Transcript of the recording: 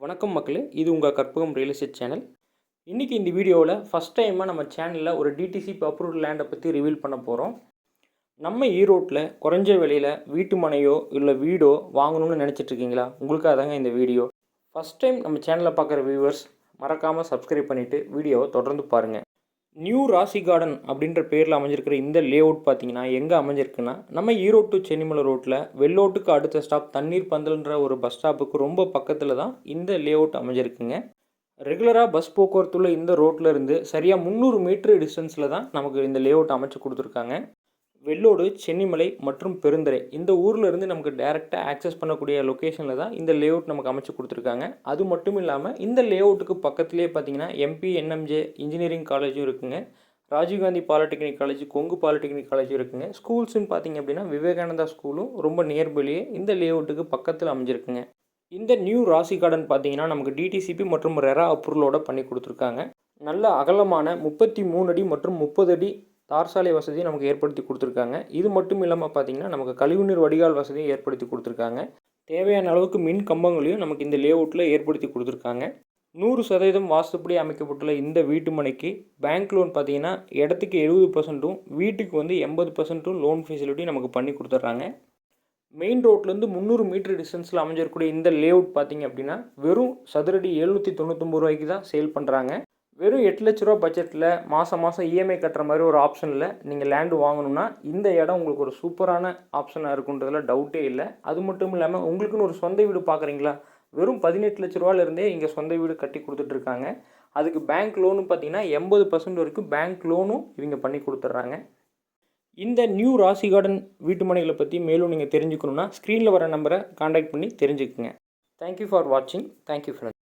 வணக்கம் மக்களே இது உங்கள் கற்பகம் ரியல் எஸ்டேட் சேனல் இன்றைக்கி இந்த வீடியோவில் ஃபஸ்ட் டைமாக நம்ம சேனலில் ஒரு டிடிசி அப்ரூவ்ட் லேண்டை பற்றி ரிவீல் பண்ண போகிறோம் நம்ம ஈரோட்டில் குறைஞ்ச விலையில் வீட்டு மனையோ இல்லை வீடோ வாங்கணும்னு நினச்சிட்ருக்கீங்களா உங்களுக்காக தாங்க இந்த வீடியோ. ஃபஸ்ட் டைம் நம்ம சேனலில் பார்க்குற வியூவர்ஸ் மறக்காமல் சப்ஸ்கிரைப் பண்ணிவிட்டு வீடியோவை தொடர்ந்து பாருங்கள் நியூ ராசி கார்டன் அப்படின்ற பேரில் அமைஞ்சிருக்கிற இந்த லே அவுட் பார்த்தீங்கன்னா எங்கே அமைஞ்சிருக்குன்னா நம்ம ஈரோடு டு சென்னிமலை ரோட்டில் வெள்ளோட்டுக்கு அடுத்த ஸ்டாப் தண்ணீர் பந்தல்ன்ற ஒரு பஸ் ஸ்டாப்புக்கு ரொம்ப பக்கத்தில் தான் இந்த லே அவுட் அமைஞ்சிருக்குங்க ரெகுலராக பஸ் போக்குவரத்துள்ள இந்த ரோட்டில் இருந்து சரியாக முந்நூறு மீட்ரு டிஸ்டன்ஸில் தான் நமக்கு இந்த லே அவுட் அமைச்சு கொடுத்துருக்காங்க. வெள்ளோடு சென்னிமலை மற்றும் பெருந்தரை. இந்த ஊரில் இருந்து நமக்கு டேரெக்டாக ஆக்சஸ் பண்ணக்கூடிய லொக்கேஷனில் தான் இந்த லேஅவுட் நமக்கு அமைச்சு கொடுத்துருக்காங்க. அது மட்டும் இல்லாமல் இந்த லேஅவுட்டுக்கு பக்கத்துலேயே பார்த்தீங்கன்னா எம்பி என்எம்ஜே இன்ஜினியரிங் காலேஜும் இருக்குங்க. Rajiv Gandhi polytechnic college Kongu polytechnic காலேஜும் இருக்குங்க. ஸ்கூல்ஸ்னு பார்த்தீங்க அப்படின்னா விவேகானந்தா ஸ்கூலும் ரொம்ப நியர்பைலேயே இந்த லேஅவுட்டுக்கு பக்கத்தில் அமைஞ்சிருக்குங்க. இந்த நியூ ராசி கார்டன் பார்த்தீங்கன்னா நமக்கு டிடிசிபி மற்றும் ரெரா அப்ரூவலோட பண்ணி கொடுத்துருக்காங்க. நல்ல அகலமான முப்பத்தி மூணு அடி மற்றும் முப்பது அடி தார் சாலை வசதியை நமக்கு ஏற்படுத்தி கொடுத்துருக்காங்க. இது மட்டும் இல்லாமல் பார்த்தீங்கன்னா நமக்கு கழிவுநீர் வடிகால் வசதியும் ஏற்படுத்தி கொடுத்துருக்காங்க. தேவையான அளவுக்கு மின் கம்பங்களையும் நமக்கு இந்த லேஅவுட்டில் ஏற்படுத்தி கொடுத்துருக்காங்க. நூறு சதவீதம் வாஸ்துப்படி அமைக்கப்பட்டுள்ள இந்த வீட்டு மனைக்கு பேங்க் லோன் பார்த்தீங்கன்னா இடத்துக்கு எழுபது பர்சன்ட்டும் வீட்டுக்கு வந்து எண்பது பர்சன்ட்டும் லோன் ஃபெசிலிட்டி நமக்கு பண்ணி கொடுத்துட்றாங்க. மெயின் ரோட்லேருந்து முந்நூறு மீட்டர் டிஸ்டன்ஸில் அமைஞ்சிருக்கக்கூடிய இந்த லேஅவுட் பார்த்தீங்க அப்படின்னா வெறும் சதுரடி எழுநூற்றி தொண்ணூத்தொம்பது ரூபாய்க்கு தான் சேல் பண்ணுறாங்க வெறும் எட்டு லட்ச ரூபா பட்ஜெட்டில் மாதம் மாதம் இஎம்ஐ கட்டுற மாதிரி ஒரு ஆப்ஷனில் நீங்கள் லேண்டு வாங்கணும்னா இந்த இடம் உங்களுக்கு ஒரு சூப்பரான ஆப்ஷனாக இருக்குன்றதுல டவுட்டே இல்லை. அது மட்டும் இல்லாமல் உங்களுக்குன்னு ஒரு சொந்த வீடு பார்க்குறீங்களா வெறும் பதினெட்டு லட்ச ரூபாலேருந்தே இங்கே சொந்த வீடு கட்டி கொடுத்துட்ருக்காங்க அதுக்கு பேங்க் லோனு பார்த்தீங்கன்னா எண்பது பர்சன்ட் வரைக்கும் பேங்க் லோனும் இவங்க பண்ணி கொடுத்துட்றாங்க. இந்த நியூ ராசி கார்டன் வீட்டு மனைகளை பற்றி மேலும் நீங்கள் தெரிஞ்சுக்கணுன்னா ஸ்க்ரீனில் வர நம்பரை காண்டாக்ட் பண்ணி தெரிஞ்சுக்குங்க. தேங்க்யூ ஃபார் வாட்சிங் தேங்க்யூ ஃப்ரெண்ட்ஸ்